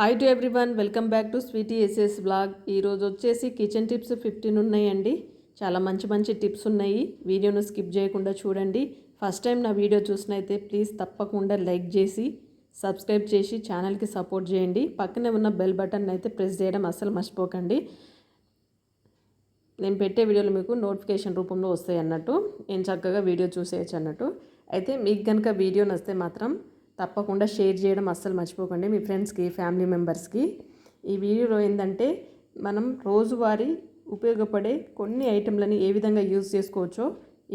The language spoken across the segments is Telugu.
Hi to everyone welcome back to sweety SS blog ఈరోజు వచ్చేసి కిచెన్ టిప్స్ ఫిఫ్టీన్ ఉన్నాయండి. చాలా మంచి మంచి టిప్స్ ఉన్నాయి. వీడియోను స్కిప్ చేయకుండా చూడండి. ఫస్ట్ టైం నా వీడియో చూసినైతే ప్లీజ్ తప్పకుండా లైక్ చేసి సబ్స్క్రైబ్ చేసి ఛానల్కి సపోర్ట్ చేయండి. పక్కనే ఉన్న బెల్ బటన్ అయితే ప్రెస్ చేయడం అస్సలు మర్చిపోకండి. నేను పెట్టే వీడియోలు మీకు నోటిఫికేషన్ రూపంలో వస్తాయి అన్నట్టు. నేను చక్కగా వీడియో చూసేయచ్చు అన్నట్టు. అయితే మీకు కనుక వీడియో నస్తే మాత్రం తప్పకుండా షేర్ చేయడం అస్సలు మర్చిపోకండి మీ ఫ్రెండ్స్కి ఫ్యామిలీ మెంబర్స్కి. ఈ వీడియోలో ఏంటంటే మనం రోజువారీ ఉపయోగపడే కొన్ని ఐటెంలని ఏ విధంగా యూజ్ చేసుకోవచ్చో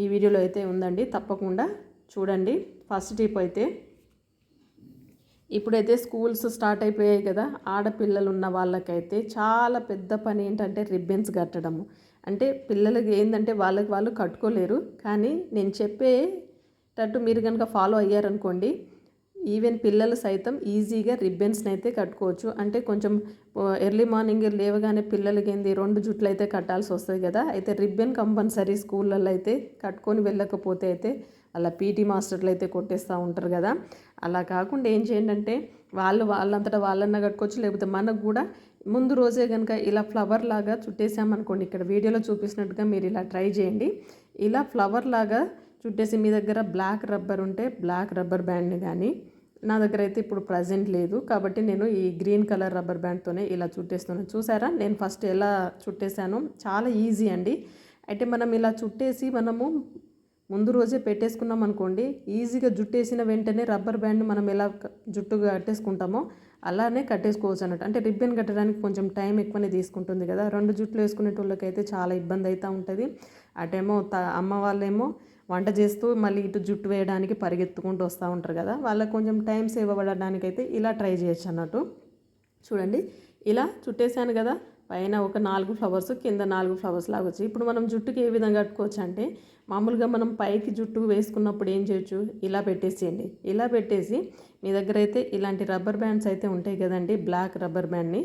ఈ వీడియోలో అయితే ఉందండి. తప్పకుండా చూడండి. ఫస్ట్ టిప్ అయితే ఇప్పుడైతే స్కూల్స్ స్టార్ట్ అయిపోయాయి కదా ఆడపిల్లలు ఉన్న వాళ్ళకైతే చాలా పెద్ద పని ఏంటంటే రిబ్బన్స్ కట్టడము. అంటే పిల్లలకి ఏంటంటే వాళ్ళకి వాళ్ళు కట్టుకోలేరు కానీ నేను చెప్పేటట్టు మీరు కనుక ఫాలో అయ్యారనుకోండి ఈవెన్ పిల్లలు సైతం ఈజీగా రిబ్బన్స్ని అయితే కట్టుకోవచ్చు. అంటే కొంచెం ఎర్లీ మార్నింగ్ లేవగానే పిల్లలకి ఏంది రెండు జుట్లు అయితే కట్టాల్సి వస్తుంది కదా. అయితే రిబ్బన్ కంపల్సరీ స్కూళ్ళల్లో అయితే కట్టుకొని వెళ్ళకపోతే అయితే అలా పీటీ మాస్టర్లు అయితే కొట్టేస్తూ ఉంటారు కదా. అలా కాకుండా ఏం చేయండి అంటే వాళ్ళు వాళ్ళంతటా వాళ్ళన్నా కట్టుకోవచ్చు లేకపోతే మనకు కూడా ముందు రోజే కనుక ఇలా ఫ్లవర్ లాగా చుట్టేసామనుకోండి ఇక్కడ వీడియోలో చూపిస్తున్నట్టుగా మీరు ఇలా ట్రై చేయండి. ఇలా ఫ్లవర్ లాగా చుట్టేసి మీ దగ్గర బ్లాక్ రబ్బర్ ఉంటే బ్లాక్ రబ్బర్ బ్యాండ్ని కానీ నా దగ్గర అయితే ఇప్పుడు ప్రజెంట్ లేదు. కాబట్టి నేను ఈ గ్రీన్ కలర్ రబ్బర్ బ్యాండ్తోనే ఇలా చుట్టేస్తున్నాను. చూసారా? నేను ఫస్ట్ ఎలా చుట్టేసాను చాలా ఈజీ అండి. అయితే మనం ఇలా చుట్టేసి మనము ముందు రోజే పెట్టేసుకున్నాం అనుకోండి ఈజీగా జుట్టేసిన వెంటనే రబ్బర్ బ్యాండ్ మనం ఎలా జుట్టు కట్టేసుకుంటామో అలానే కట్టేసుకోవచ్చు అన్నట్టు. అంటే రిబ్బన్ కట్టడానికి కొంచెం టైం ఎక్కువనే తీసుకుంటుంది కదా. రెండు జుట్లు వేసుకునేటోళ్ళకైతే చాలా ఇబ్బంది అవుతూ ఉంటుంది. అటేమో త అమ్మ వాళ్ళేమో వంట చేస్తూ మళ్ళీ ఇటు జుట్టు వేయడానికి పరిగెత్తుకుంటూ వస్తూ ఉంటారు కదా వాళ్ళకి కొంచెం టైం సేవ్ అవ్వడానికైతే ఇలా ట్రై చేయొచ్చు అన్నట్టు. చూడండి ఇలా చుట్టేసాను కదా పైన ఒక నాలుగు ఫ్లవర్స్ కింద నాలుగు ఫ్లవర్స్ లాగా వచ్చాయి. ఇప్పుడు మనం జుట్టుకి ఏ విధంగా కట్టుకోవచ్చు అంటే మామూలుగా మనం పైకి జుట్టు వేసుకున్నప్పుడు ఏం చేయొచ్చు? ఇలా పెట్టేసేయండి. ఇలా పెట్టేసి మీ దగ్గర అయితే ఇలాంటి రబ్బర్ బ్యాండ్స్ అయితే ఉంటాయి కదండి బ్లాక్ రబ్బర్ బ్యాండ్ని.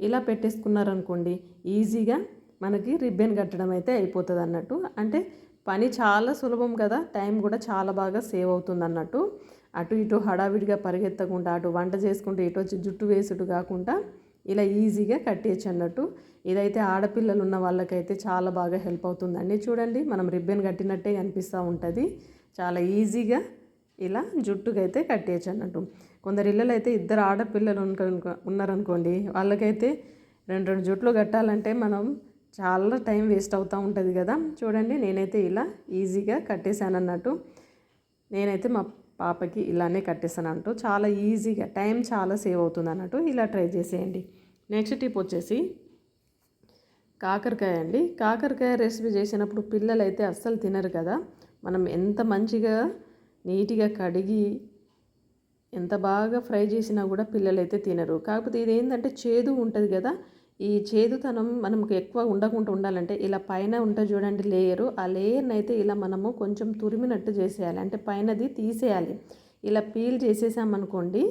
ఇలా పెట్టేసుకున్నారనుకోండి ఈజీగా మనకి రిబ్బన్ కట్టడం అయితే అయిపోతుంది అన్నట్టు. అంటే పని చాలా సులభం కదా టైం కూడా చాలా బాగా సేవ్ అవుతుంది అన్నట్టు అటు ఇటు హడావిడిగా పరిగెత్తకుండా అటు వంట చేసుకుంటూ ఇటు వచ్చి జుట్టు వేసుడు కాకుండా ఇలా ఈజీగా కట్టేయచ్చు అన్నట్టు. ఇదైతే ఆడపిల్లలు ఉన్న వాళ్ళకైతే చాలా బాగా హెల్ప్ అవుతుందండి. చూడండి మనం రిబ్బన్ కట్టినట్టే కనిపిస్తూ ఉంటుంది. చాలా ఈజీగా ఇలా జుట్టుకైతే కట్టేయచ్చు అన్నట్టు. కొందరు ఇళ్ళలో అయితే ఇద్దరు ఆడపిల్లలు ఉన్నారనుకోండి వాళ్ళకైతే రెండు రెండు జుట్లు కట్టాలంటే మనం చాలా టైం వేస్ట్ అవుతూ ఉంటుంది కదా. చూడండి నేనైతే ఇలా ఈజీగా కట్టేశాను అన్నట్టు నేనైతే మా పాపకి ఇలానే కట్టేసాను అంటూ చాలా ఈజీగా టైం చాలా సేవ్ అవుతుంది అన్నట్టు ఇలా ట్రై చేసేయండి. నెక్స్ట్ టిప్ వచ్చేసి కాకరకాయ అండి. కాకరకాయ రెసిపీ చేసినప్పుడు పిల్లలు అయితే అస్సలు తినరు కదా. మనం ఎంత మంచిగా నీట్గా కడిగి ఎంత బాగా ఫ్రై చేసినా కూడా పిల్లలు అయితే తినరు. కాకపోతే ఇదేంటంటే చేదు ఉంటుంది కదా. ఈ చేదుతనం మనకు ఎక్కువ ఉండకుండా ఉండాలంటే ఇలా పైన ఉంటుంది చూడండి లేయరు ఆ లేయర్ని అయితే ఇలా మనము కొంచెం తురిమినట్టు చేసేయాలి. అంటే పైనది తీసేయాలి. ఇలా పీల్ చేసేసామనుకోండి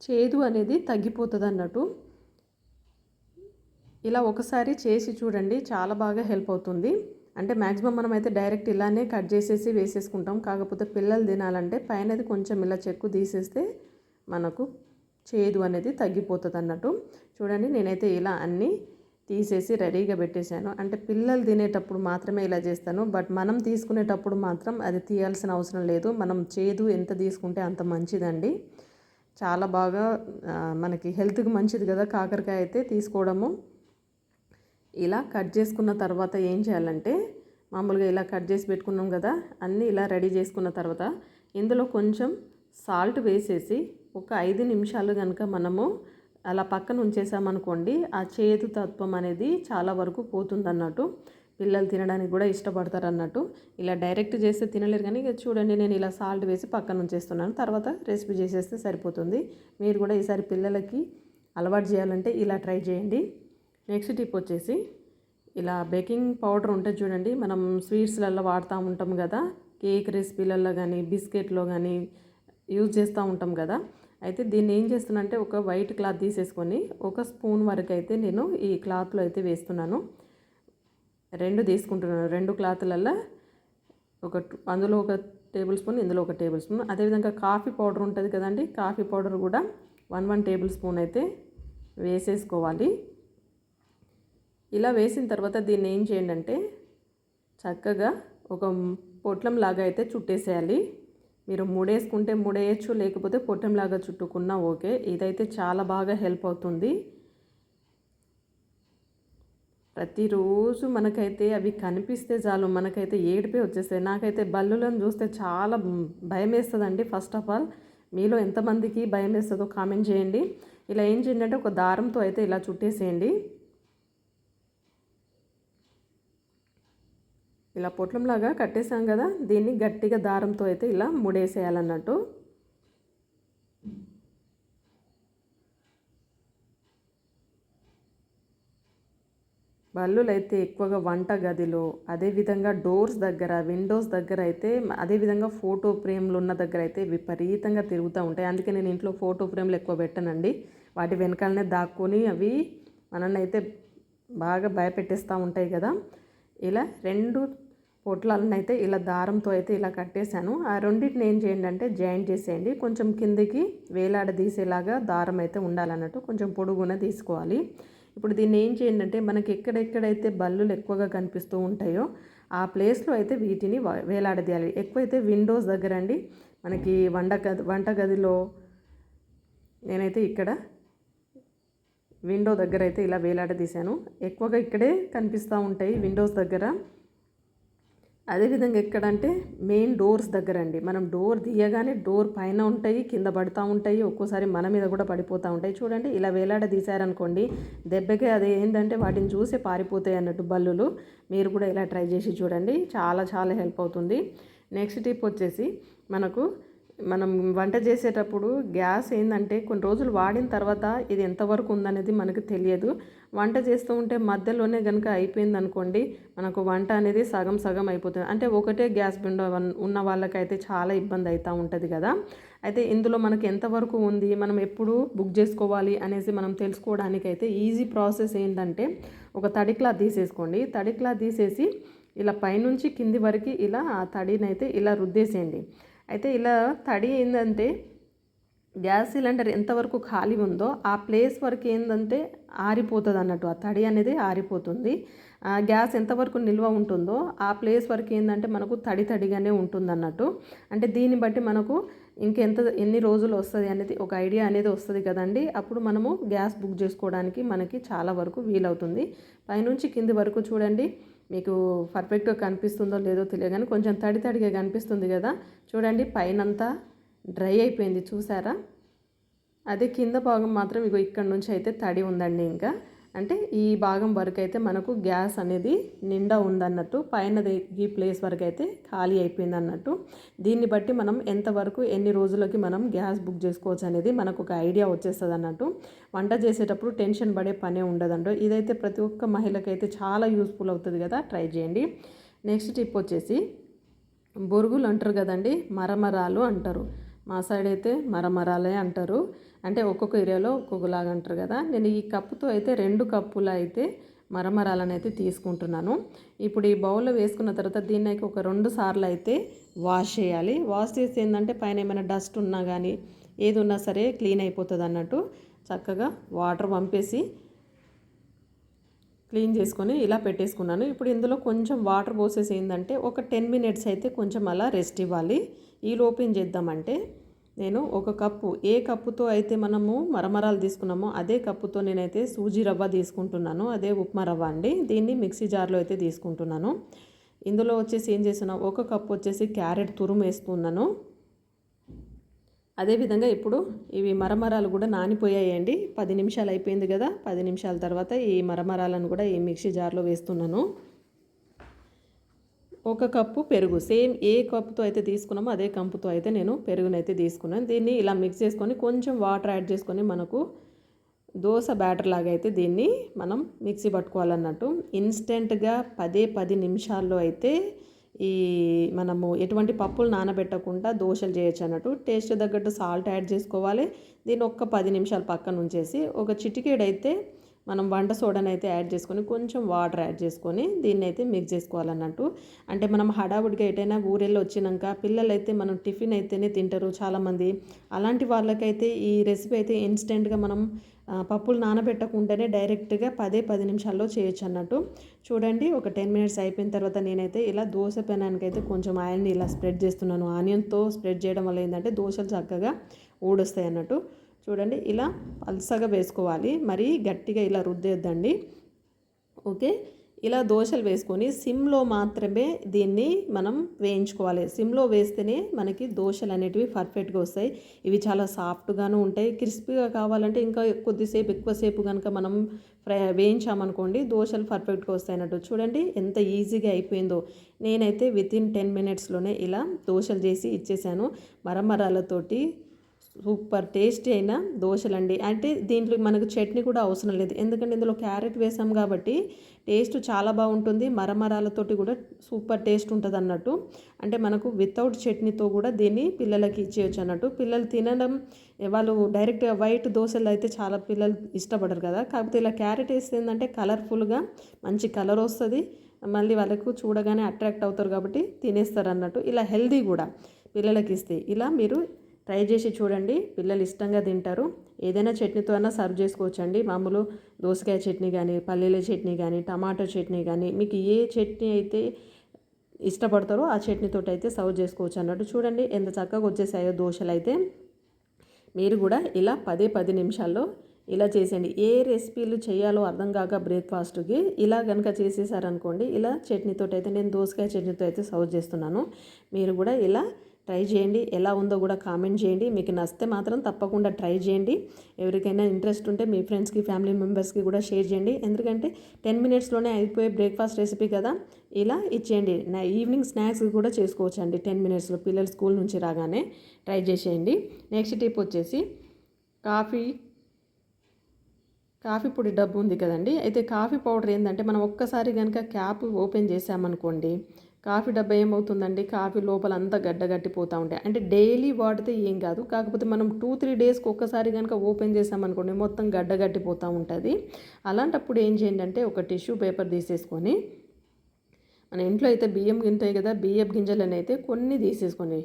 చేదు అనేది తగ్గిపోతుంది అన్నట్టు ఇలా ఒకసారి చేసి చూడండి చాలా బాగా హెల్ప్ అవుతుంది. అంటే మ్యాక్సిమం మనం అయితే డైరెక్ట్ ఇలానే కట్ చేసేసి వేసేసుకుంటాం. కాకపోతే పిల్లలు తినాలంటే పైనది కొంచెం ఇలా చెక్కు తీసేస్తే మనకు చేదు అనేది తగ్గిపోతుంది అన్నట్టు చూడండి నేనైతే ఇలా అన్నీ తీసేసి రెడీగా పెట్టేశాను. అంటే పిల్లలు తినేటప్పుడు మాత్రమే ఇలా చేస్తాను. బట్ మనం తీసుకునేటప్పుడు మాత్రం అది తీయాల్సిన అవసరం లేదు. మనం చేదు ఎంత తీసుకుంటే అంత మంచిదండి. చాలా బాగా మనకి హెల్త్కి మంచిది కదా కాకరకాయ అయితే తీసుకోవడము. ఇలా కట్ చేసుకున్న తర్వాత ఏం చేయాలంటే మామూలుగా ఇలా కట్ చేసి పెట్టుకున్నాం కదా అన్నీ ఇలా రెడీ చేసుకున్న తర్వాత ఇందులో కొంచెం సాల్ట్ వేసేసి ఒక ఐదు నిమిషాలు కనుక మనము అలా పక్కన ఉంచేసామనుకోండి ఆ చేదు తత్వం అనేది చాలా వరకు పోతుంది అన్నట్టు పిల్లలు తినడానికి కూడా ఇష్టపడతారు అన్నట్టు ఇలా డైరెక్ట్ చేస్తే తినలేరు కానీ ఇక చూడండి నేను ఇలా సాల్ట్ వేసి పక్కన ఉంచేస్తున్నాను తర్వాత రెసిపీ చేసేస్తే సరిపోతుంది. మీరు కూడా ఈసారి పిల్లలకి అలవాటు చేయాలంటే ఇలా ట్రై చేయండి. నెక్స్ట్ టిప్ వచ్చేసి ఇలా బేకింగ్ పౌడర్ ఉంటుంది చూడండి మనం స్వీట్స్లలో వాడుతూ ఉంటాం కదా కేక్ రెసిపీలలో కానీ బిస్కెట్లో కానీ యూజ్ చేస్తూ ఉంటాం కదా అయితే దీన్ని ఏం చేస్తున్నానంటే ఒక వైట్ క్లాత్ తీసేసుకొని ఒక స్పూన్ వరకు అయితే నేను ఈ క్లాత్లో అయితే వేస్తున్నాను. రెండు తీసుకుంటున్నాను. రెండు క్లాత్లల్లో ఒక అందులో ఒక టేబుల్ స్పూన్ ఇందులో ఒక టేబుల్ స్పూన్. అదేవిధంగా కాఫీ పౌడర్ ఉంటుంది కదండి కాఫీ పౌడర్ కూడా వన్ వన్ టేబుల్ స్పూన్ అయితే వేసేసుకోవాలి. ఇలా వేసిన తర్వాత దీన్ని ఏం చేయండి అంటే చక్కగా ఒక పొట్లం లాగా అయితే చుట్టేసేయాలి. మీరు మూడేసుకుంటే మూడేయచ్చు లేకపోతే పొట్టెంలాగా చుట్టుకున్నా ఓకే. ఇదైతే చాలా బాగా హెల్ప్ అవుతుంది. ప్రతిరోజు మనకైతే అవి కనిపిస్తే చాలు మనకైతే ఏడిపే వచ్చేస్తాయి. నాకైతే బల్లులను చూస్తే చాలా భయం వేస్తుందండి ఫస్ట్ ఆఫ్ ఆల్. మీలో ఎంతమందికి భయం వేస్తుందో కామెంట్ చేయండి. ఇలా ఏం చేయండి అంటే ఒక దారంతో అయితే ఇలా చుట్టేసేయండి. ఇలా పొట్లంలాగా కట్టేసాం కదా దీన్ని గట్టిగా దారంతో అయితే ఇలా ముడేసేయాలన్నట్టు. బల్లులు అయితే ఎక్కువగా వంట గదిలో అదేవిధంగా డోర్స్ దగ్గర విండోస్ దగ్గర అయితే అదేవిధంగా ఫోటో ఫ్రేమ్లు ఉన్న దగ్గర అయితే విపరీతంగా తిరుగుతూ ఉంటాయి. అందుకే నేను ఇంట్లో ఫోటో ఫ్రేమ్లు ఎక్కువ పెట్టానండి. వాటి వెనకాలనే దాక్కొని అవి మనల్ని అయితే బాగా భయపెట్టేస్తూ ఉంటాయి కదా. ఇలా రెండు పొట్లాలను అయితే ఇలా దారంతో అయితే ఇలా కట్టేశాను. ఆ రెండింటిని ఏం చేయండి అంటే జాయింట్ చేసేయండి. కొంచెం కిందికి వేలాడదీసేలాగా దారం అయితే ఉండాలన్నట్టు కొంచెం పొడుగున తీసుకోవాలి. ఇప్పుడు దీన్ని ఏం చేయండి అంటే మనకి ఎక్కడెక్కడైతే బల్లులు ఎక్కువగా కనిపిస్తూ ఉంటాయో ఆ ప్లేస్లో అయితే వీటిని వేలాడదీయాలి ఎక్కువైతే విండోస్ దగ్గర అండి. మనకి వంట గది వంట గదిలో నేనైతే ఇక్కడ విండో దగ్గర అయితే ఇలా వేలాడదీశాను ఎక్కువగా ఇక్కడే కనిపిస్తూ ఉంటాయి విండోస్ దగ్గర. అదేవిధంగా ఎక్కడంటే మెయిన్ డోర్స్ దగ్గర అండి మనం డోర్ తీయగానే డోర్ పైన ఉంటాయి కింద పడుతూ ఉంటాయి ఒక్కోసారి మన మీద కూడా పడిపోతూ ఉంటాయి. చూడండి ఇలా వేలాడ తీశారనుకోండి దెబ్బకి అది ఏంటంటే వాటిని చూసే పారిపోతాయి అన్నట్టు బల్లులు. మీరు కూడా ఇలా ట్రై చేసి చూడండి చాలా చాలా హెల్ప్ అవుతుంది. నెక్స్ట్ టిప్ వచ్చేసి మనకు మనం వంట చేసేటప్పుడు గ్యాస్ ఏంటంటే కొన్ని రోజులు వాడిన తర్వాత ఇది ఎంతవరకు ఉందనేది మనకు తెలియదు. వంట చేస్తూ ఉంటే మధ్యలోనే కనుక అయిపోయింది అనుకోండి మనకు వంట అనేది సగం సగం అయిపోతుంది. అంటే ఒకటే గ్యాస్ విండో ఉన్న వాళ్ళకైతే చాలా ఇబ్బంది అవుతూ ఉంటుంది కదా. అయితే ఇందులో మనకి ఎంతవరకు ఉంది మనం ఎప్పుడు బుక్ చేసుకోవాలి అనేసి మనం తెలుసుకోవడానికి అయితే ఈజీ ప్రాసెస్ ఏంటంటే ఒక తడి క్లాత్ తీసేసుకోండి. తడి క్లాత్ తీసేసి ఇలా పైనుంచి కింది వరకు ఇలా ఆ తడినైతే ఇలా రుద్దేసేయండి. అయితే ఇలా తడి ఏంటంటే గ్యాస్ సిలిండర్ ఎంతవరకు ఖాళీ ఉందో ఆ ప్లేస్ వరకు ఏంటంటే ఆరిపోతుంది అన్నట్టు ఆ తడి అనేది ఆరిపోతుంది. గ్యాస్ ఎంతవరకు నిల్వ ఉంటుందో ఆ ప్లేస్ వరకు ఏంటంటే మనకు తడి తడిగానే ఉంటుంది అన్నట్టు అంటే దీన్ని బట్టి మనకు ఇంకెంత ఎన్ని రోజులు వస్తుంది అనేది ఒక ఐడియా అనేది వస్తుంది కదండి. అప్పుడు మనము గ్యాస్ బుక్ చేసుకోవడానికి మనకి చాలా వరకు వీలవుతుంది. పైనుంచి కింది వరకు చూడండి. మీకు పర్ఫెక్ట్గా కనిపిస్తుందో లేదో తెలియదు కానీ కొంచెం తడి తడిగా కనిపిస్తుంది కదా. చూడండి పైనంతా డ్రై అయిపోయింది చూసారా? అదే కింద భాగం మాత్రం ఇగో ఇక్కడ నుంచి అయితే తడి ఉందండి ఇంకా. అంటే ఈ భాగం వరకు అయితే మనకు గ్యాస్ అనేది నిండా ఉందన్నట్టు పైన ఈ ప్లేస్ వరకు అయితే ఖాళీ అయిపోయింది అన్నట్టు దీన్ని బట్టి మనం ఎంతవరకు ఎన్ని రోజులకి మనం గ్యాస్ బుక్ చేసుకోవచ్చు అనేది మనకు ఒక ఐడియా వచ్చేస్తుంది అన్నట్టు వంట చేసేటప్పుడు టెన్షన్ పడే పనే ఉండదండి. ఇదైతే ప్రతి ఒక్క మహిళకైతే చాలా యూస్ఫుల్ అవుతుంది కదా ట్రై చేయండి. నెక్స్ట్ టిప్ వచ్చేసి బొరుగులు అంటారు కదండి మరమరాలు అంటారు. మా సైడ్ అయితే మరమరాలే అంటారు. అంటే ఒక్కొక్క ఏరియాలో ఒక్కొక్కలాగా అంటారు కదా. నేను ఈ కప్పుతో అయితే రెండు కప్పులు అయితే మరమరాలను అయితే తీసుకుంటున్నాను. ఇప్పుడు ఈ బౌల్లో వేసుకున్న తర్వాత దీన్ని ఒక రెండు సార్లు అయితే వాష్ చేయాలి. వాష్ చేసి ఏంటంటే పైన ఏమైనా డస్ట్ ఉన్నా కానీ ఏది ఉన్నా సరే క్లీన్ అయిపోతుంది అన్నట్టు చక్కగా వాటర్ పంపేసి క్లీన్ చేసుకొని ఇలా పెట్టేసుకున్నాను. ఇప్పుడు ఇందులో కొంచెం వాటర్ పోసేసి ఏంటంటే ఒక టెన్ మినిట్స్ అయితే కొంచెం అలా రెస్ట్ ఇవ్వాలి. ఈ లోపు ఏం చేద్దామంటే నేను ఒక కప్పు ఏ కప్పుతో అయితే మనము మరమరాలు తీసుకున్నామో అదే కప్పుతో నేనైతే సూజీ రవ్వ తీసుకుంటున్నాను. అదే ఉప్మా రవ్వ అండి. దీన్ని మిక్సీ జార్లో అయితే తీసుకుంటున్నాను. ఇందులో వచ్చేసి ఏం చేస్తున్నా ఒక కప్పు వచ్చేసి క్యారెట్ తురుము వేస్తున్నాను. అదేవిధంగా ఇప్పుడు ఇవి మరమరాలు కూడా నానిపోయాయండి. పది నిమిషాలు అయిపోయింది కదా పది నిమిషాల తర్వాత ఈ మరమరాలను కూడా ఈ మిక్సీ జార్లో వేస్తున్నాను. ఒక కప్పు పెరుగు. సేమ్ ఏ కప్పుతో అయితే తీసుకున్నామో అదే కప్పుతో అయితే నేను పెరుగునైతే తీసుకున్నాను. దీన్ని ఇలా మిక్స్ చేసుకొని కొంచెం వాటర్ యాడ్ చేసుకొని మనకు దోశ బ్యాటర్ లాగా అయితే దీన్ని మనం మిక్సీ పట్టుకోవాలన్నట్టు. ఇన్స్టెంట్గా పదే పది నిమిషాల్లో అయితే ఈ మనము ఎటువంటి పప్పులు నానబెట్టకుండా దోశలు చేయొచ్చు అన్నట్టు. టేస్ట్ తగ్గట్టు సాల్ట్ యాడ్ చేసుకోవాలి. దీన్ని ఒక్క పది నిమిషాలు పక్కన ఉంచేసి ఒక చిటికేడైతే మనం వంట సోడాని అయితే యాడ్ చేసుకొని కొంచెం వాటర్ యాడ్ చేసుకొని దీన్ని అయితే మిక్స్ చేసుకోవాలన్నట్టు. అంటే మనం హడావుడిగా ఎటైనా ఊరెళ్ళి వచ్చినాక పిల్లలైతే మనం టిఫిన్ అయితేనే తింటారు చాలామంది. అలాంటి వాళ్ళకైతే ఈ రెసిపీ అయితే ఇన్స్టెంట్గా మనం పప్పులు నానబెట్టకుండానే డైరెక్ట్గా పదే పది నిమిషాల్లో చేయొచ్చు అన్నట్టు చూడండి ఒక టెన్ మినిట్స్ అయిపోయిన తర్వాత నేనైతే ఇలా దోశ పెనానికి అయితే కొంచెం ఆయిల్ని ఇలా స్ప్రెడ్ చేస్తున్నాను. ఆనియన్తో స్ప్రెడ్ చేయడం వల్ల ఏంటంటే దోశలు చక్కగా ఊడొస్తాయి అన్నట్టు చూడండి ఇలా పల్సగా వేసుకోవాలి. మరీ గట్టిగా ఇలా రుద్దేద్దండి. ఓకే? ఇలా దోశలు వేసుకొని సిమ్లో మాత్రమే దీన్ని మనం వేయించుకోవాలి. సిమ్లో వేస్తేనే మనకి దోశలు అనేటివి పర్ఫెక్ట్గా వస్తాయి. ఇవి చాలా సాఫ్ట్గాను ఉంటాయి. క్రిస్పీగా కావాలంటే ఇంకా కొద్దిసేపు ఎక్కువసేపు కనుక మనం ఫ్రై వేయించామనుకోండి దోశలు పర్ఫెక్ట్గా వస్తాయి అన్నట్టు చూడండి ఎంత ఈజీగా అయిపోయిందో. నేనైతే విత్ ఇన్ టెన్ మినిట్స్లోనే ఇలా దోశలు చేసి ఇచ్చేసాను. మరమరాలతోటి సూపర్ టేస్టీ అయిన దోశలండి. అంటే దీంట్లో మనకు చట్నీ కూడా అవసరం లేదు. ఎందుకంటే ఇందులో క్యారెట్ వేసాం కాబట్టి టేస్ట్ చాలా బాగుంటుంది. మరమరాలతోటి కూడా సూపర్ టేస్ట్ ఉంటుంది అన్నట్టు. అంటే మనకు వితౌట్ చట్నీతో కూడా దీన్ని పిల్లలకి ఇచ్చేయచ్చు అన్నట్టు. పిల్లలు తినడం వాళ్ళు డైరెక్ట్గా వైట్ దోశలు అయితే చాలా పిల్లలు ఇష్టపడరు కదా. కాకపోతే ఇలా క్యారెట్ వేస్తే ఏంటంటే కలర్ఫుల్గా మంచి కలర్ వస్తుంది. మళ్ళీ వాళ్ళకు చూడగానే అట్రాక్ట్ అవుతారు కాబట్టి తినేస్తారు అన్నట్టు. ఇలా హెల్దీ కూడా పిల్లలకి ఇస్తే. ఇలా మీరు ట్రై చేసి చూడండి. పిల్లలు ఇష్టంగా తింటారు. ఏదైనా చట్నీతో అయినా సర్వ్ చేసుకోవచ్చండి. మామూలు దోసకాయ చట్నీ కానీ పల్లీల చట్నీ కానీ టమాటో చట్నీ కానీ మీకు ఏ చట్నీ అయితే ఇష్టపడతారో ఆ చట్నీతో అయితే సర్వ్ చేసుకోవచ్చు అన్నట్టు చూడండి. ఎంత చక్కగా వచ్చేసాయో దోశలు అయితే. మీరు కూడా ఇలా పదే పది నిమిషాల్లో ఇలా చేసేయండి. ఏ రెసిపీలు చేయాలో అర్థం కాక బ్రేక్ఫాస్ట్కి ఇలా కనుక చేసేసారనుకోండి ఇలా చట్నీతో అయితే నేను దోసకాయ చట్నీతో అయితే సర్వ్ చేస్తున్నాను. మీరు కూడా ఇలా ట్రై చేయండి. ఎలా ఉందో కూడా కామెంట్ చేయండి. మీకు నచ్చితే మాత్రం తప్పకుండా ట్రై చేయండి. ఎవరికైనా ఇంట్రెస్ట్ ఉంటే మీ ఫ్రెండ్స్కి ఫ్యామిలీ మెంబర్స్కి కూడా షేర్ చేయండి. ఎందుకంటే టెన్ మినిట్స్లోనే అయిపోయే బ్రేక్ఫాస్ట్ రెసిపీ కదా ఇలా ఇచ్చేయండి. నా ఈవినింగ్ స్నాక్స్ కూడా చేసుకోవచ్చు అండి టెన్ మినిట్స్లో పిల్లలు స్కూల్ నుంచి రాగానే ట్రై చేసేయండి. నెక్స్ట్ టిప్ వచ్చేసి కాఫీ కాఫీ పొడి డబ్బు ఉంది కదండి. అయితే కాఫీ పౌడర్ ఏంటంటే మనం ఒక్కసారి కనుక క్యాప్ ఓపెన్ చేసామనుకోండి కాఫీ డబ్బా ఏమవుతుందండి? కాఫీ లోపల అంతా గడ్డగట్టిపోతూ ఉంటాయి. అంటే డైలీ వాడితే ఏం కాదు. కాకపోతే మనం టూ త్రీ డేస్కి ఒక్కసారి కనుక ఓపెన్ చేసామనుకోండి మొత్తం గడ్డగట్టిపోతూ ఉంటుంది. అలాంటప్పుడు ఏం చేయండి అంటే ఒక టిష్యూ పేపర్ తీసేసుకొని మన ఇంట్లో అయితే బియ్యం గింటాయి కదా బియ్యం గింజలని అయితే కొన్ని తీసేసుకొని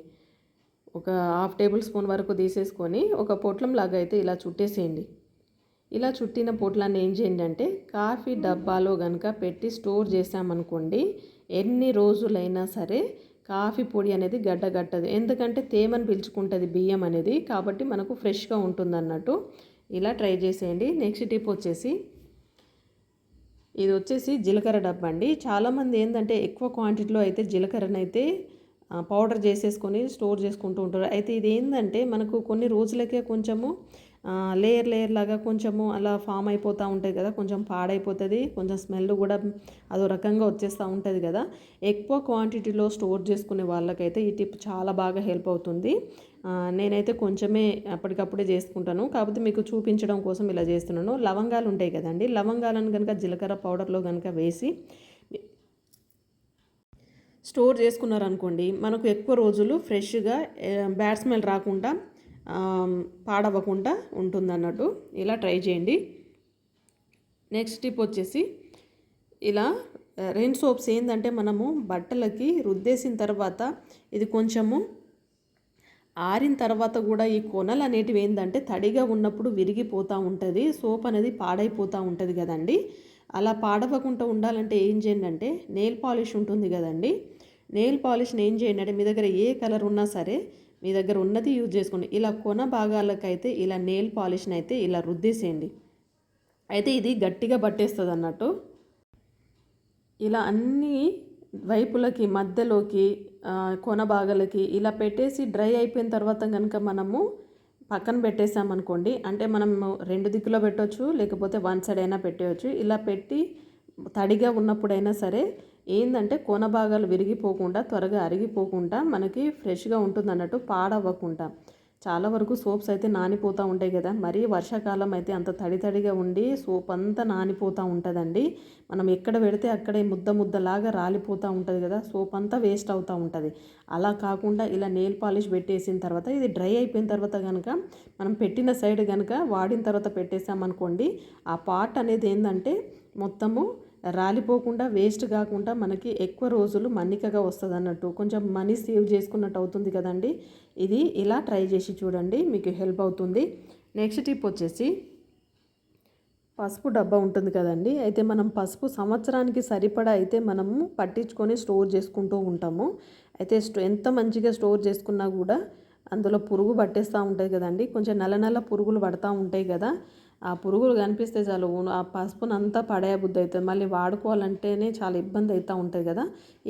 ఒక హాఫ్ టేబుల్ స్పూన్ వరకు తీసేసుకొని ఒక పొట్లం లాగా అయితే ఇలా చుట్టేసేయండి. ఇలా చుట్టిన పొట్లాన్ని ఏం చేయండి అంటే కాఫీ డబ్బాలో కనుక పెట్టి స్టోర్ చేసామనుకోండి ఎన్ని రోజులైనా సరే కాఫీ పొడి అనేది గడ్డగట్టదు. ఎందుకంటే తేమను పిలుచుకుంటుంది బియ్యం అనేది. కాబట్టి మనకు ఫ్రెష్గా ఉంటుంది అన్నట్టు ఇలా ట్రై చేసేయండి. నెక్స్ట్ టిప్ వచ్చేసి ఇది వచ్చేసి జీలకర్ర డబ్బా అండి. చాలామంది ఏంటంటే ఎక్కువ క్వాంటిటీలో అయితే జీలకర్రనైతే అయితే పౌడర్ చేసేసుకొని స్టోర్ చేసుకుంటూ ఉంటారు. అయితే ఇది ఏంటంటే మనకు కొన్ని రోజులకే కొంచెము లేయర్ లేయర్ లాగా కొంచెము అలా ఫామ్ అయిపోతూ ఉంటుంది కదా కొంచెం పాడైపోతుంది కొంచెం స్మెల్ కూడా అదో రకంగా వచ్చేస్తూ ఉంటుంది కదా. ఎక్కువ క్వాంటిటీలో స్టోర్ చేసుకునే వాళ్ళకైతే ఈ టిప్ చాలా బాగా హెల్ప్ అవుతుంది. నేనైతే కొంచెమే అప్పటికప్పుడే చేసుకుంటాను. కాకపోతే మీకు చూపించడం కోసం ఇలా చేస్తున్నాను. లవంగాలు ఉంటాయి కదండి లవంగాలను కనుక జీలకర్ర పౌడర్లో కనుక వేసి స్టోర్ చేసుకున్నారనుకోండి మనకు ఎక్కువ రోజులు ఫ్రెష్గా బ్యాడ్ స్మెల్ రాకుండా పాడవకుండా ఉంటుంది అన్నట్టు ఇలా ట్రై చేయండి. నెక్స్ట్ టిప్ వచ్చేసి ఇలా రెయిన్ సోప్స్ ఏంటంటే మనము బట్టలకి రుద్దేసిన తర్వాత ఇది కొంచెము ఆరిన తర్వాత కూడా ఈ కొనలు అనేటివి ఏంటంటే తడిగా ఉన్నప్పుడు విరిగిపోతూ ఉంటుంది సోప్ అనేది పాడైపోతూ ఉంటుంది కదండి. అలా పాడవకుండా ఉండాలంటే ఏం చేయండి అంటే నెయిల్ పాలిష్ ఉంటుంది కదండి. నెయిల్ పాలిష్ని ఏం చేయండి అంటే మీ దగ్గర ఏ కలర్ ఉన్నా సరే మీ దగ్గర ఉన్నది యూజ్ చేసుకోండి. ఇలా కొన భాగాలకైతే ఇలా నెయిల్ పాలిష్ని అయితే ఇలా రుద్దేసేయండి. అయితే ఇది గట్టిగా పట్టేస్తుంది అన్నట్టు ఇలా అన్ని వైపులకి మధ్యలోకి కొన భాగాలకి ఇలా పెట్టేసి డ్రై అయిపోయిన తర్వాత కనుక మనము పక్కన పెట్టేసామనుకోండి అంటే మనం రెండు దిక్కులో పెట్టవచ్చు లేకపోతే వన్ సైడ్ అయినా పెట్టవచ్చు ఇలా పెట్టి తడిగా ఉన్నప్పుడైనా సరే ఏంటంటే కోన భాగాలు విరిగిపోకుండా త్వరగా అరిగిపోకుండా మనకి ఫ్రెష్గా ఉంటుంది అన్నట్టు పాడవ్వకుండా. చాలా వరకు సోప్స్ అయితే నానిపోతూ ఉంటాయి కదా. మరీ వర్షాకాలం అయితే అంత తడి తడిగా ఉండి సోప్ అంతా నానిపోతూ ఉంటుందండి. మనం ఎక్కడ పెడితే అక్కడే ముద్ద ముద్దలాగా రాలిపోతూ ఉంటుంది కదా. సోప్ అంతా వేస్ట్ అవుతూ ఉంటుంది. అలా కాకుండా ఇలా నెయిల్ పాలిష్ పెట్టేసిన తర్వాత ఇది డ్రై అయిపోయిన తర్వాత కనుక మనం పెట్టిన సైడ్ కనుక వాడిన తర్వాత పెట్టేసామనుకోండి ఆ పార్ట్ అనేది ఏంటంటే మొత్తము రాలిపోకుండా వేస్ట్ కాకుండా మనకి ఎక్కువ రోజులు మన్నికగా వస్తుంది అన్నట్టు కొంచెం మనీ సేవ్ చేసుకున్నట్టు అవుతుంది కదండి. ఇది ఇలా ట్రై చేసి చూడండి మీకు హెల్ప్ అవుతుంది. నెక్స్ట్ టిప్ వచ్చేసి పసుపు డబ్బా ఉంటుంది కదండి. అయితే మనం పసుపు సంవత్సరానికి సరిపడా అయితే మనము పట్టించుకొని స్టోర్ చేసుకుంటూ ఉంటాము. అయితే స్టో ఎంత మంచిగా స్టోర్ చేసుకున్నా కూడా అందులో పురుగు పట్టేస్తూ ఉంటాయి కదండి. కొంచెం నల్ల నల్ల పురుగులు పడతా ఉంటాయి కదా. ఆ పురుగులు కనిపిస్తే చాలు ఆ పసుపును అంతా పడేయ బుద్ధి అవుతుంది మళ్ళీ వాడుకోవాలంటేనే చాలా ఇబ్బంది అవుతూ ఉంటుంది కదా.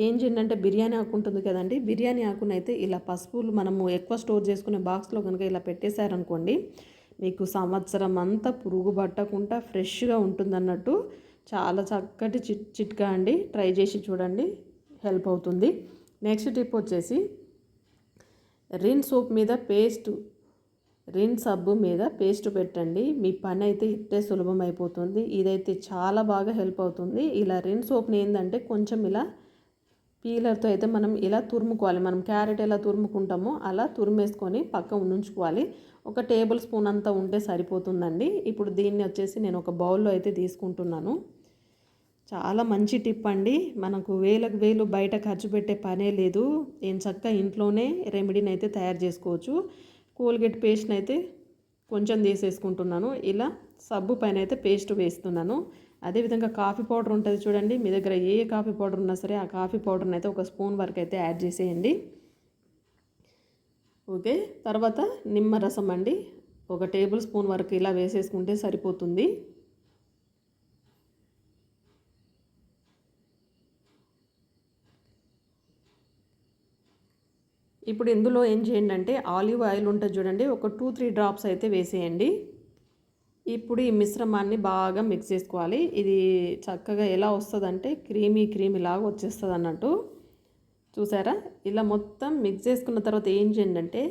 ఏం చేయండి అంటే బిర్యానీ ఆకు ఉంటుంది కదండి. బిర్యానీ ఆకునైతే ఇలా పసుపులు మనము ఎక్కువ స్టోర్ చేసుకునే బాక్స్లో కనుక ఇలా పెట్టేశారనుకోండి మీకు సంవత్సరం అంతా పురుగు పట్టకుండా ఫ్రెష్గా ఉంటుందన్నట్టు చాలా చక్కటి చిట్ చిట్కా అండి. ట్రై చేసి చూడండి హెల్ప్ అవుతుంది. నెక్స్ట్ టిప్ వచ్చేసి రిన్ సోప్ మీద పేస్ట్ రిన్ సబ్బు మీద పేస్ట్ పెట్టండి. మీ పని అయితే ఇట్టే సులభం అయిపోతుంది. ఇదైతే చాలా బాగా హెల్ప్ అవుతుంది. ఇలా రిన్ సోప్ని ఏంటంటే కొంచెం ఇలా పీలర్తో అయితే మనం ఇలా తురుముకోవాలి. మనం క్యారెట్ ఎలా తురుముకుంటామో అలా తురిమేసుకొని పక్క ఉంచుకోవాలి. ఒక టేబుల్ స్పూన్ అంతా ఉంటే సరిపోతుందండి. ఇప్పుడు దీన్ని వచ్చేసి నేను ఒక బౌల్లో అయితే తీసుకుంటున్నాను. చాలా మంచి టిప్ అండి. మనకు వేలకు వేలు బయట ఖర్చు పెట్టే పనే లేదు. ఏం చక్క ఇంట్లోనే రెమెడీని అయితే తయారు చేసుకోవచ్చు. కోల్గేట్ పేస్ట్ని అయితే కొంచెం తీసేసుకుంటున్నాను. ఇలా సబ్బు పైన అయితే పేస్ట్ వేస్తున్నాను. అదేవిధంగా కాఫీ పౌడర్ ఉంటుంది చూడండి మీ దగ్గర ఏ కాఫీ పౌడర్ ఉన్నా సరే ఆ కాఫీ పౌడర్ని అయితే ఒక స్పూన్ వరకు అయితే యాడ్ చేసేయండి. ఓకే తర్వాత నిమ్మరసం అండి. ఒక టేబుల్ స్పూన్ వరకు ఇలా వేసేసుకుంటే సరిపోతుంది. ఇప్పుడు ఇందులో ఏం చేయండి అంటే ఆలివ్ ఆయిల్ ఉంటుంది చూడండి ఒక టూ త్రీ డ్రాప్స్ అయితే వేసేయండి. ఇప్పుడు ఈ మిశ్రమాన్ని బాగా మిక్స్ చేసుకోవాలి. ఇది చక్కగా ఎలా వస్తుందంటే క్రీమీ క్రీమీ లాగా వచ్చేస్తుంది అన్నట్టు చూసారా? ఇలా మొత్తం మిక్స్ చేసుకున్న తర్వాత ఏం చేయండి అంటే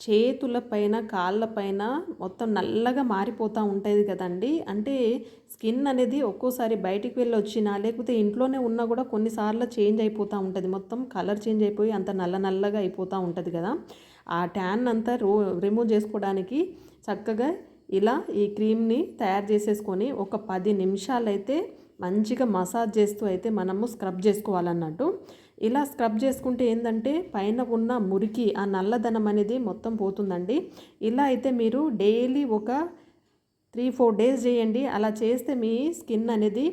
చేతుల పైన కాళ్ళ పైన మొత్తం నల్లగా మారిపోతూ ఉంటుంది కదండి. అంటే స్కిన్ అనేది ఒక్కోసారి బయటికి వెళ్ళి వచ్చినా లేకపోతే ఇంట్లోనే ఉన్నా కూడా కొన్నిసార్లు చేంజ్ అయిపోతూ ఉంటుంది. మొత్తం కలర్ చేంజ్ అయిపోయి అంత నల్ల నల్లగా అయిపోతూ ఉంటుంది కదా. ఆ ట్యాన్ అంతా రో రిమూవ్ చేసుకోవడానికి చక్కగా ఇలా ఈ క్రీమ్ని తయారు చేసేసుకొని ఒక పది నిమిషాలు అయితే మంచిగా మసాజ్ చేస్తూ అయితే మనము స్క్రబ్ చేసుకోవాలన్నట్టు. ఇలా స్క్రబ్ చేసుకుంటే ఏంటంటే పైన ఉన్న మురికి ఆ నల్లదనం అనేది మొత్తం పోతుందండి. ఇలా అయితే మీరు డైలీ ఒక త్రీ ఫోర్ డేస్ చేయండి. అలా చేస్తే మీ స్కిన్ అనేది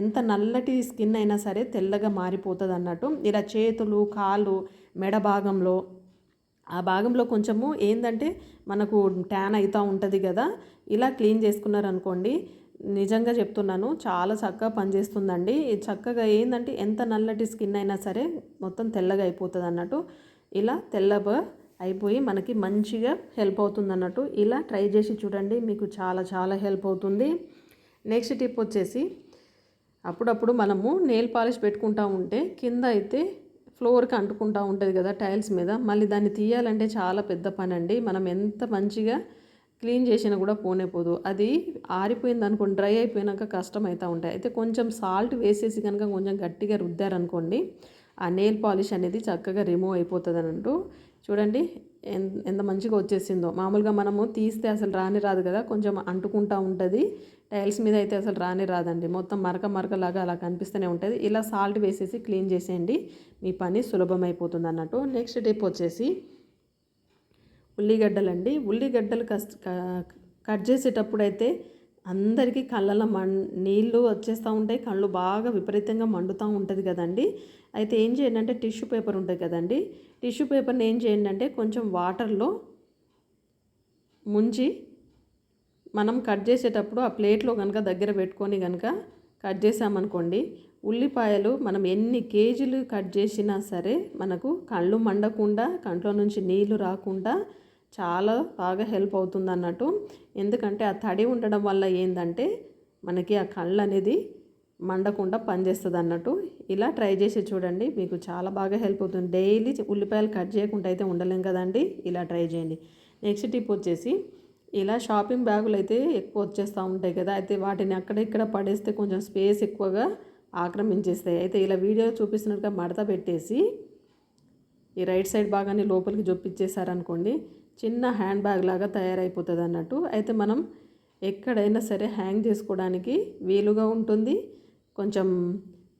ఎంత నల్లటి స్కిన్ అయినా సరే తెల్లగా మారిపోతుంది అన్నట్టు ఇలా చేతులు కాళ్ళు మెడ భాగంలో ఆ భాగంలో కొంచెము ఏంటంటే మనకు ట్యాన్ అవుతూ ఉంటుంది కదా ఇలా క్లీన్ చేసుకున్నారనుకోండి నిజంగా చెప్తున్నాను చాలా చక్కగా పనిచేస్తుందండి. చక్కగా ఏంటంటే ఎంత నల్లటి స్కిన్ అయినా సరే మొత్తం తెల్లగా అయిపోతుంది అన్నట్టు. ఇలా తెల్లగా అయిపోయి మనకి మంచిగా హెల్ప్ అవుతుంది అన్నట్టు. ఇలా ట్రై చేసి చూడండి మీకు చాలా చాలా హెల్ప్ అవుతుంది. నెక్స్ట్ టిప్ వచ్చేసి అప్పుడప్పుడు మనము నెయిల్ పాలిష్ పెట్టుకుంటా ఉంటే కింద అయితే ఫ్లోర్కి అంటుకుంటూ ఉంటుంది కదా టైల్స్ మీద. మళ్ళీ దాన్ని తీయాలంటే చాలా పెద్ద పని అండి మనం ఎంత మంచిగా క్లీన్ చేసినా కూడా పోనే పోదు. అది ఆరిపోయింది అనుకోండి డ్రై అయిపోయినాక కష్టం అవుతూ ఉంటాయి. అయితే కొంచెం సాల్ట్ వేసేసి కనుక కొంచెం గట్టిగా రుద్దారనుకోండి ఆ నెయిల్ పాలిష్ అనేది చక్కగా రిమూవ్ అయిపోతుంది అంటూ చూడండి ఎంత మంచిగా వచ్చేసిందో. మామూలుగా మనము తీస్తే అసలు రాని రాదు కదా కొంచెం అంటుకుంటూ ఉంటుంది. టైల్స్ మీద అయితే అసలు రాని రాదండి. మొత్తం మరక మరకలాగా అలా కనిపిస్తూనే ఉంటుంది. ఇలా సాల్ట్ వేసేసి క్లీన్ చేసేయండి. మీ పని సులభం అయిపోతుంది అన్నట్టు. నెక్స్ట్ టిప్ వచ్చేసి ఉల్లిగడ్డలండి. ఉల్లిగడ్డలు కష్ట కట్ చేసేటప్పుడు అయితే అందరికీ కళ్ళలో మం నీళ్ళు వచ్చేస్తూ ఉంటాయి. కళ్ళు బాగా విపరీతంగా మండుతూ ఉంటుంది కదండి. అయితే ఏం చేయండి అంటే టిష్యూ పేపర్ ఉంటుంది కదండి. టిష్యూ పేపర్ని ఏం చేయండి అంటే కొంచెం వాటర్లో ముంచి మనం కట్ చేసేటప్పుడు ఆ ప్లేట్లో కనుక దగ్గర పెట్టుకొని కనుక కట్ చేసామనుకోండి ఉల్లిపాయలు మనం ఎన్ని కేజీలు కట్ చేసినా సరే మనకు కళ్ళు మండకుండా కంట్లో నుంచి నీళ్ళు రాకుండా చాలా బాగా హెల్ప్ అవుతుంది అన్నట్టు ఎందుకంటే ఆ తడి ఉండడం వల్ల ఏంటంటే మనకి ఆ కళ్ళు అనేది మండకుండా పనిచేస్తుంది అన్నట్టు ఇలా ట్రై చేసి చూడండి మీకు చాలా బాగా హెల్ప్ అవుతుంది. డైలీ ఉల్లిపాయలు కట్ చేయకుండా అయితే ఉండలేం కదండి ఇలా ట్రై చేయండి. నెక్స్ట్ టిప్ వచ్చేసి ఇలా షాపింగ్ బ్యాగులు అయితే ఎక్కువ వచ్చేస్తూ ఉంటాయి కదా అయితే వాటిని అక్కడ ఇక్కడ పడేస్తే కొంచెం స్పేస్ ఎక్కువగా ఆక్రమించేస్తాయి. అయితే ఇలా వీడియో చూపిస్తున్నట్టుగా మడత పెట్టేసి ఈ రైట్ సైడ్ భాగాన్ని లోపలికి జొప్పించేసారనుకోండి చిన్న హ్యాండ్ బ్యాగ్ లాగా తయారైపోతుంది అన్నట్టు. అయితే మనం ఎక్కడైనా సరే హ్యాంగ్ చేసుకోవడానికి వీలుగా ఉంటుంది. కొంచెం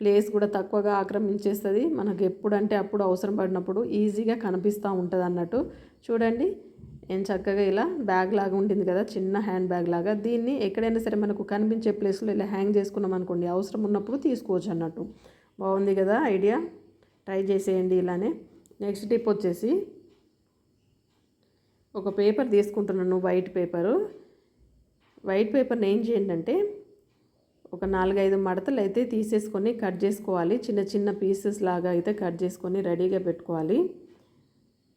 ప్లేస్ కూడా తక్కువగా ఆక్రమించేస్తుంది. మనకు ఎప్పుడంటే అప్పుడు అవసరం పడినప్పుడు ఈజీగా కనిపిస్తూ ఉంటుంది అన్నట్టు. చూడండి ఏం చక్కగా ఇలా బ్యాగ్ లాగా ఉంటుంది కదా చిన్న హ్యాండ్ బ్యాగ్ లాగా. దీన్ని ఎక్కడైనా సరే మనకు కనిపించే ప్లేస్లో ఇలా హ్యాంగ్ చేసుకున్నాం అనుకోండి అవసరం ఉన్నప్పుడు తీసుకోవచ్చు అన్నట్టు. బాగుంది కదా ఐడియా? ట్రై చేసేయండి ఇలానే. నెక్స్ట్ టిప్ వచ్చేసి ఒక పేపర్ తీసుకుంటున్నాను వైట్ పేపరు వైట్ పేపర్ని ఏం చేయండి అంటే ఒక నాలుగైదు మడతలు అయితే తీసేసుకొని కట్ చేసుకోవాలి. చిన్న చిన్న పీసెస్ లాగా అయితే కట్ చేసుకొని రెడీగా పెట్టుకోవాలి.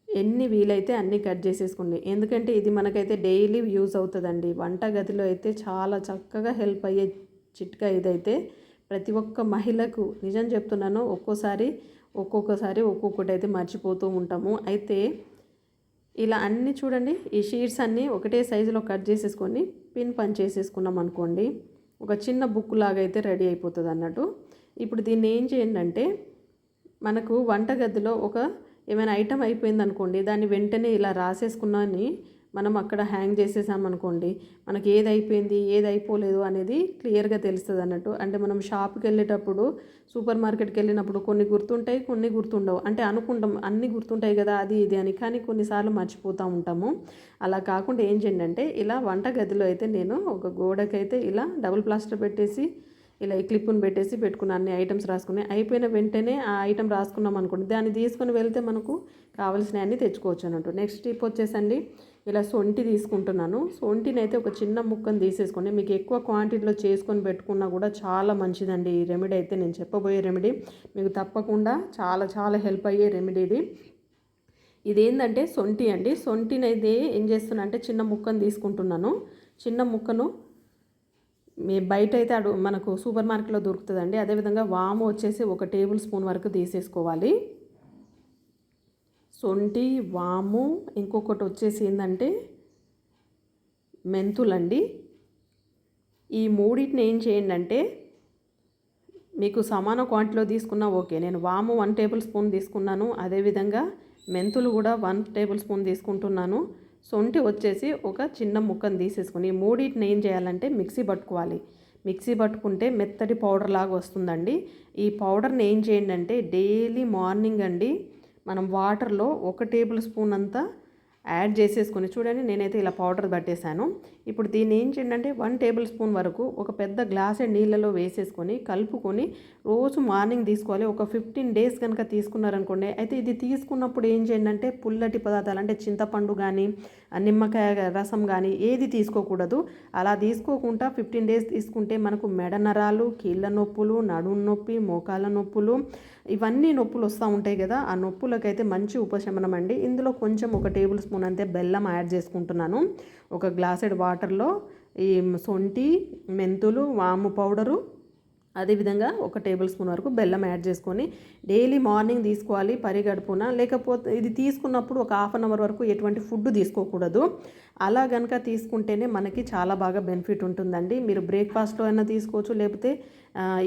ఎన్ని వీలైతే అన్నీ కట్ చేసేసుకోండి. ఎందుకంటే ఇది మనకైతే డైలీ యూజ్ అవుతుందండి. వంట గదిలో అయితే చాలా చక్కగా హెల్ప్ అయ్యే చిట్కా ఇదైతే. ప్రతి ఒక్క మహిళకు నిజం చెప్తున్నాను ఒక్కోసారి ఒక్కొక్కసారి ఒక్కొక్కటి అయితే మర్చిపోతూ ఉంటాము. అయితే ఇలా అన్ని చూడండి ఈ షీట్స్ అన్నీ ఒకటే సైజులో కట్ చేసేసుకొని పిన్ పని చేసేసుకున్నాం అనుకోండి. ఒక చిన్న బుక్ లాగా అయితే రెడీ అయిపోతుంది అన్నట్టు. ఇప్పుడు దీన్ని ఏం చేయండి అంటే మనకు వంటగదిలో ఒక ఏమైనా ఐటమ్ అయిపోయింది అనుకోండి దాన్ని వెంటనే ఇలా రాసేసుకున్నాని మనం అక్కడ హ్యాంగ్ చేసేసామనుకోండి మనకి ఏది అయిపోయింది ఏది అయిపోలేదు అనేది క్లియర్గా తెలుస్తుంది అన్నట్టు. అంటే మనం షాప్కి వెళ్ళేటప్పుడు సూపర్ మార్కెట్కి వెళ్ళినప్పుడు కొన్ని గుర్తుంటాయి కొన్ని గుర్తుండవు. అంటే అనుకుంటాం అన్నీ గుర్తుంటాయి కదా అది ఇది అని. కానీ కొన్నిసార్లు మర్చిపోతూ ఉంటాము. అలా కాకుండా ఏం చేయండి అంటే ఇలా వంట గదిలో అయితే నేను ఒక గోడకైతే ఇలా డబుల్ ప్లాస్టర్ పెట్టేసి ఇలా ఈ క్లిప్ను పెట్టేసి పెట్టుకున్న అన్ని ఐటమ్స్ రాసుకుని. అయిపోయిన వెంటనే ఆ ఐటమ్ రాసుకున్నాం అనుకోండి దాన్ని తీసుకొని వెళ్తే మనకు కావాల్సిన అన్నీ తెచ్చుకోవచ్చు అన్నట్టు. నెక్స్ట్ టిప్ వచ్చేసండి. ఇలా సొంటి తీసుకుంటున్నాను. సొంటిని అయితే ఒక చిన్న ముక్కను తీసేసుకొని మీకు ఎక్కువ క్వాంటిటీలో చేసుకొని పెట్టుకున్నా కూడా చాలా మంచిదండి ఈ రెమెడీ అయితే నేను చెప్పబోయే రెమెడీ. మీకు తప్పకుండా చాలా చాలా హెల్ప్ అయ్యే రెమెడీ ఇది. ఇదేంటంటే సొంటి అండి. సొంటిని అయితే ఏం చేస్తున్నా అంటే చిన్న ముక్కను తీసుకుంటున్నాను. చిన్న ముక్కను మీ బయట అయితే అడు మనకు సూపర్ మార్కెట్లో దొరుకుతుందండి. అదేవిధంగా వాము వచ్చేసి ఒక టేబుల్ స్పూన్ వరకు తీసేసుకోవాలి. సొంటి వాము ఇంకొకటి వచ్చేసి ఏంటంటే మెంతులండి. ఈ మూడింటిని ఏం చేయండి అంటే మీకు సమాన క్వాంటిటీలో తీసుకున్నా ఓకే. నేను వాము వన్ టేబుల్ స్పూన్ తీసుకున్నాను. అదేవిధంగా మెంతులు కూడా వన్ టేబుల్ స్పూన్ తీసుకుంటున్నాను. సొంటి వచ్చేసి ఒక చిన్న ముక్కను తీసేసుకుని ఈ మూడింటిని ఏం చేయాలంటే మిక్సీ పట్టుకోవాలి. మిక్సీ పట్టుకుంటే మెత్తటి పౌడర్ లాగా వస్తుందండి. ఈ పౌడర్ని ఏం చేయండి అంటే డైలీ మార్నింగ్ అండి మనం వాటర్లో ఒక టేబుల్ స్పూన్ అంతా యాడ్ చేసేసుకొని చూడండి నేనైతే ఇలా పౌడర్ పట్టేశాను. ఇప్పుడు దీన్ని ఏం చేయండి వన్ టేబుల్ స్పూన్ వరకు ఒక పెద్ద గ్లాస్ నీళ్ళలో వేసేసుకొని కలుపుకొని రోజు మార్నింగ్ తీసుకోవాలి. ఒక ఫిఫ్టీన్ డేస్ కనుక తీసుకున్నారనుకోండి అయితే ఇది తీసుకున్నప్పుడు ఏం చేయండి అంటే పుల్లటి పదార్థాలు అంటే చింతపండు కానీ నిమ్మకాయ రసం కానీ ఏది తీసుకోకూడదు. అలా తీసుకోకుండా ఫిఫ్టీన్ డేస్ తీసుకుంటే మనకు మెడ నరాలు కీళ్ళ నొప్పులు నడుము నొప్పి మోకాళ్ళ నొప్పులు ఇవన్నీ నొప్పులు వస్తూ ఉంటాయి కదా. ఆ నొప్పులకైతే మంచి ఉపశమనం అండి. ఇందులో కొంచెం ఒక టేబుల్ స్పూన్ అంతే బెల్లం యాడ్ చేసుకుంటున్నాను. ఒక గ్లాసెడ్ వాటర్లో ఈ సొంటి మెంతులు వాము పౌడరు అదేవిధంగా ఒక టేబుల్ స్పూన్ వరకు బెల్లం యాడ్ చేసుకొని డైలీ మార్నింగ్ తీసుకోవాలి పరిగడుపున లేకపోతే ఇది తీసుకున్నప్పుడు ఒక హాఫ్ అన్ అవర్ వరకు ఎటువంటి ఫుడ్ తీసుకోకూడదు. అలా కనుక తీసుకుంటేనే మనకి చాలా బాగా బెనిఫిట్ ఉంటుందండి. మీరు బ్రేక్ఫాస్ట్లో అయినా తీసుకోవచ్చు లేకపోతే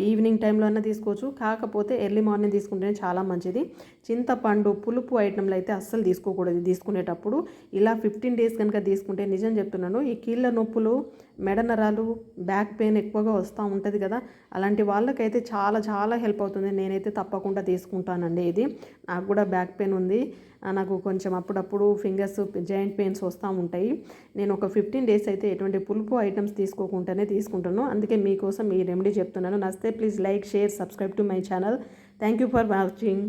ఈవినింగ్ టైంలో అయినా తీసుకోవచ్చు. కాకపోతే ఎర్లీ మార్నింగ్ తీసుకుంటేనే చాలా మంచిది. చింతపండు పులుపు ఐటెంలు అయితే అస్సలు తీసుకోకూడదు తీసుకునేటప్పుడు. ఇలా ఫిఫ్టీన్ డేస్ కనుక తీసుకుంటే నిజం చెప్తున్నాను ఈ కీళ్ళ నొప్పులు మెడ నరాలు బ్యాక్ పెయిన్ ఎక్కువగా వస్తూ ఉంటుంది కదా అలాంటి వాళ్ళకైతే చాలా చాలా హెల్ప్ అవుతుంది. నేనైతే తప్పకుండా తీసుకుంటానండి ఇది. నాకు కూడా బ్యాక్ పెయిన్ ఉంది. నాకు కొంచెం అప్పుడప్పుడు ఫింగర్స్ జాయింట్ పెయిన్స్ వస్తూ ఉంటాయి. నేను ఒక ఫిఫ్టీన్ డేస్ అయితే ఎటువంటి పులుపు ఐటమ్స్ తీసుకోకుండానే తీసుకుంటాను. అందుకే మీకోసం ఈ రెమెడీ చెప్తున్నాను. నస్తే please like share subscribe to my channel. Thank you for watching.